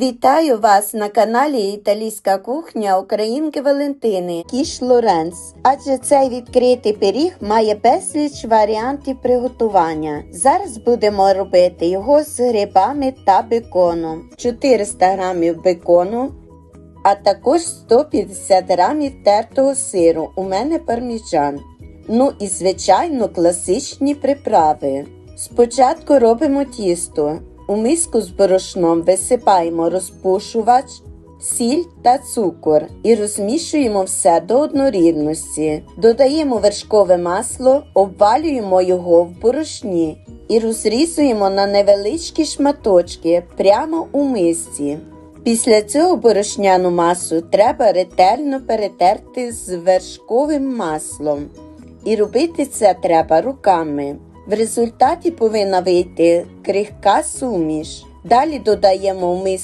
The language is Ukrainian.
Вітаю вас на каналі Італійська кухня Українки Валентини Кіш Лоренц. Адже цей відкритий пиріг має безліч варіантів приготування. Зараз будемо робити його з грибами та беконом. 400 грамів бекону, а також 150 грамів тертого сиру. У мене парміжан. Ну і звичайно класичні приправи. Спочатку робимо тісто. У миску з борошном висипаємо розпушувач, сіль та цукор і розмішуємо все до однорідності. Додаємо вершкове масло, обвалюємо його в борошні і розрізуємо на невеличкі шматочки прямо у мисці. Після цього борошняну масу треба ретельно перетерти з вершковим маслом. І робити це треба руками. В результаті повинна вийти крихка суміш. Далі додаємо в миску